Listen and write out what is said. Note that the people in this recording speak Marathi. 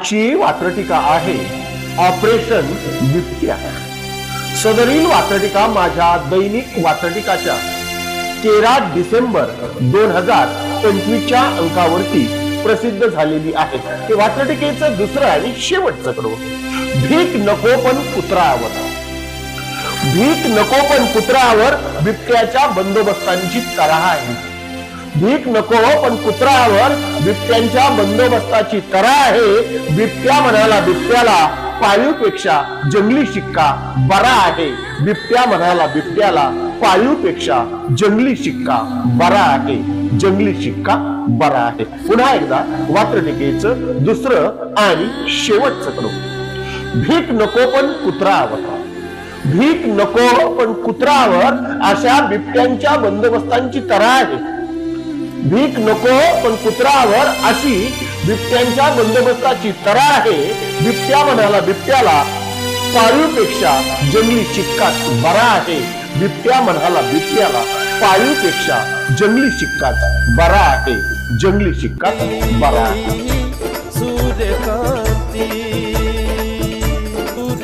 आजची वात्रटिका आहे ऑपरेशन बिबट्या सदरील वात्रटिका माझ्या दैनिक वात्रटिकाच्या तेरा डिसेंबर दोन हजार पंचवीसच्या अंकावरती प्रसिद्ध झालेली आहे. ते वात्रटिकेचं दुसरं आणि शेवटचं कडवं भीक नको पण कुत्रावर भीक नको पण कुत्रावर बिबट्याच्या बंदोबस्तांची तराह आहे. भीक नको हो, पण कुत्रावर बिबट्यांच्या बंदोबस्ताची तरा आहे. बिबट्या म्हणाला बिबट्याला पाळीवपेक्षा जंगली शिक्का बरा आहे. बिबट्या म्हणाला बिबट्याला पाळीवपेक्षा जंगली शिक्का बरा आहे. जंगली शिक्का बरा आहे. पुन्हा एकदा वात्रटिकेचं दुसरं आणि शेवटचं करू. भीक नको पण कुत्रावर भीक नको पण कुत्रावर अशा बिबट्यांच्या बंदोबस्तांची तरा आहे. भीक नको पण कुत्रावर अशी बिबट्यांच्या बंदोबस्ताची तरार आहे. बिबट्या म्हणाला बिबट्याला पाळीवपेक्षा जंगली शिक्का बरा आहे. बिबट्या म्हणाला बिबट्याला पाळीवपेक्षा जंगली शिक्का बरा आहे. जंगली शिक्का बरा आहे.